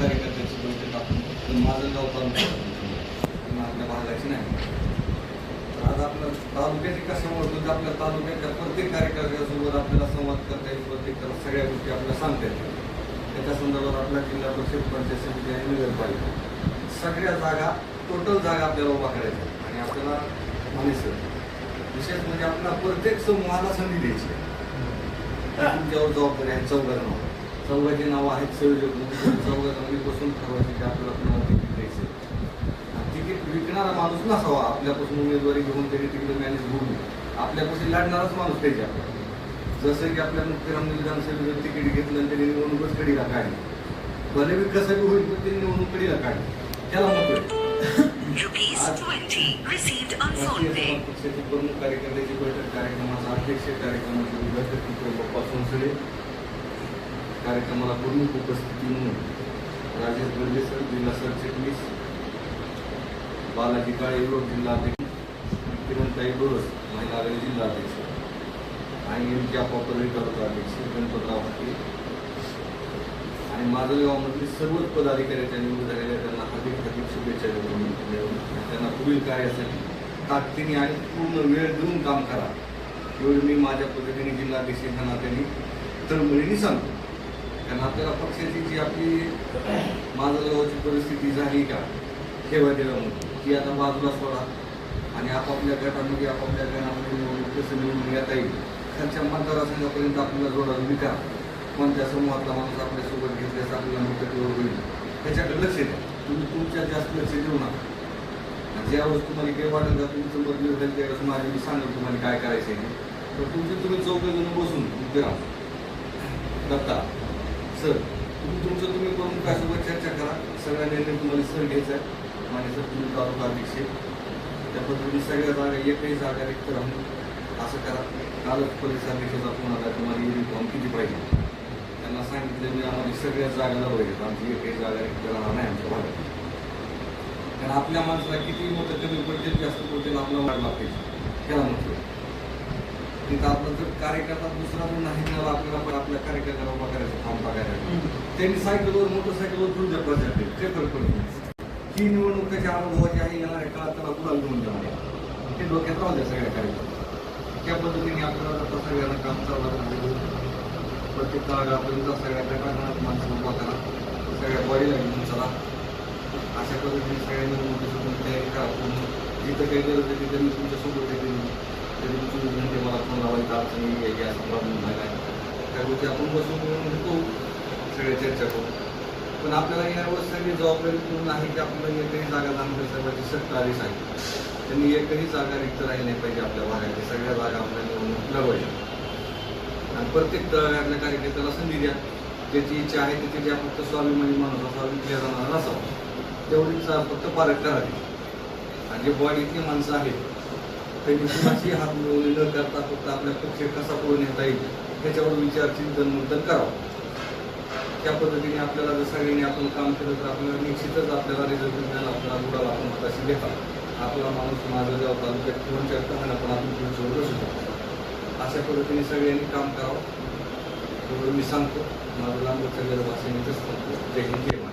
कार्यकर्त्याची बैठक आपण पण माझं गाव तालुका आपल्या भागाची नाही. तर आज आपलं तालुक्याची कशामुळे होतं की आपल्या तालुक्याच्या प्रत्येक कार्यकर्त्यासोबत आपल्याला संवाद करता येईल प्रत्येक सगळ्या गोष्टी आपल्याला सांगता येतील. त्याच्या संदर्भात आपल्या जिल्हा परिषद पंचायत समिती आणि नगरपालिका सगळ्या जागा टोटल जागा आपल्याला उभा करायच्या आणि आपल्याला म्हणायचं विशेष म्हणजे आपल्याला प्रत्येक समूहाला संधी द्यायची आहे. तुमच्यावर जबाबदारी आहे चौघांना चौघाची नावं आहेत संयोजक चौघांनी बसून ठरवायचे की आपल्याला कुणाला तिकीट द्यायचं तिकीट विकणारा माणूस नसावा आपल्यापासून उमेदवारी घेऊन तरी तिकीट मॅनेज होऊ नये. आपल्यापासून लढणाराच माणूस पाहिजे आपल्याला. जसं की आपल्या मुख्यराम विधानसभेचं तिकीट घेतलं आणि त्यांनी निवडणूकच कडीला काढली. भले बी कसं बी होईल पण त्यांनी निवडणूक कडीला काढली. त्याला महत्त्व आहे. Rupees 20 received on राष्ट्रीय phone pay. समाज पक्षाचे प्रमुख कार्यकर्त्याची बैठक कार्यक्रमाचा अध्यक्ष कार्यक्रमाचे उद्घाटक मित्र बाप्पा सोनसरे कार्यक्रमाला प्रमुख उपस्थिती म्हणून राजेश गडगे सर जिल्हा सरचिटणीस बालाजी काळे युवक जिल्हाध्यक्ष किरणताई डोरस महिला आघाडी जिल्हाध्यक्ष आणि एम के अप्पा तालुका अध्यक्ष गणपतराव हाके. आणि माजलगावमधील सर्वच पदाधिकाऱ्यांच्या निवड झालेल्या त्यांना हार्दिक हार्दिक शुभेच्छा देऊन देऊन त्यांना पुढील कार्यासाठी ताकदीने आणि पूर्ण वेळ देऊन काम करा. एवढं मी माझ्या पद्धतीने जिल्हाध्यक्ष ह्या नात्याने तळमळीने सांगतो. कारण आपल्याला पक्षाची जी आपली माजलगावची परिस्थिती झाली का ठेवा देवामध्ये ती आता बाजूला सोडा. आणि आपापल्या गटामध्ये आपापल्या गणामध्ये निवडणूक कसं निवडून घेता येईल खालच्या मतदारसंघापर्यंत आपल्याला जोडाजोडी विका. कोणत्या समूहातला माणूस आपल्यासोबत घेतल्यास आपल्याला मुख्यत्वेवर होईल. त्याच्याकडे लक्ष द्या. तुम्ही तुमच्या जास्त लक्ष देऊ नका. ज्यावेळेस तुम्हाला काही वाटत का तुमचं मत होईल त्यावेळेस माझे मी सांगेल तुम्हाला काय करायचं आहे तर तुमचे तुम्ही चौघे बसून उभे राहा. दत्ता सर तुम्ही तुमचं तुम्ही प्रमुखासोबत चर्चा करा. सगळ्या निर्णय तुम्हाला सर घ्यायचा आहे. माझे सर तुम्ही तालुका अध्यक्ष त्या पद्धतीने सगळ्या जागा एकही जागा रिक्त राहून असं करा. कालच पोलीस अध्यक्षाचा फोन आला तुम्हाला युनिफॉर्म किती पाहिजे? त्यांना सांगितलं मी आम्हाला सगळ्या जागा लावायच्यात आमची एकही जागा रिक्त राहणार नाही आमच्या भागात. कारण आपल्या माणसाला किती मोठं कमी पडतील जास्त पडतील आपला वाढ पाहिजे त्याला म्हटलं. तिथं आपला जर कार्यकर्ता दुसरा जर नाही मिळाला आपल्याला पण आपल्या कार्यकर्त्याला उभा करायचं काम बघायला त्यांनी सायकलवर मोटरसायकलवर फिरून प्रचार केले ते फरक पडत ही निवडणूक त्याच्या अनुभवाची आहे येणाऱ्या काळात त्याला गुलाल घेऊन जाणार आहे. ते डोक्यात राहू द्या सगळ्या कार्यकर्त्या त्या पद्धतीने आपल्याला आता सगळ्यांना काम चालू प्रत्येक जागापर्यंत सगळ्या गटांना माणसं उभा करा. सगळ्या बॉडीला घेऊन चला. अशा पद्धतीने सगळ्या निवडणुकीची तुम्ही तयारी करा. जिथं काही गरज आहे तिथे मी तुमच्यासोबत येते तरी चोवीस घंटे मला फोन लावायचा अडचणी यायची असा प्रॉब्लेम झाला आहे त्या गोष्टी आपण बसून घेतो सगळे चर्चा करू पण आपल्याला यावर सगळी जबाबदारी पूर्ण आहे की आपल्याला एकही जागा जाणून सगळ्याची सत्तावीस आलीच आहे त्यांनी एकही जागा रिक्त राहिली नाही पाहिजे आपल्या भागाची सगळ्या जागा आपल्या निवडणूक लढवायच्या आणि प्रत्येक तळागातल्या कार्यकर्त्याला संधी द्या ज्याची इच्छा आहे त्याची ज्या फक्त स्वाभिमानी माणूस असावा विकल्या जाणार असावं तेवढीच फक्त पारख करावी आणि जे बॉडीतली माणसं आहेत त्यांनी कुणाची हात मिळवली न करता फक्त आपल्या पक्ष कसा पुढे नेता येईल त्याच्यावर विचार चिंतन मंथन करावं. त्या पद्धतीने आपल्याला जर सगळ्यांनी आपण काम केलं तर आपल्याला निश्चितच आपल्याला रिझल्ट मिळेल आपल्याला गुलाल आपण मताशी घेतात आपला माणूस माझं जेव्हा तालुक्यात किंवा चर्चा पण आपण पुढच्या बसू शकतो. अशा पद्धतीने सगळ्यांनी काम करावं. एवढं मी सांगतो. माझं लांब सगळ्या असेल सांगतो जय हिंद जय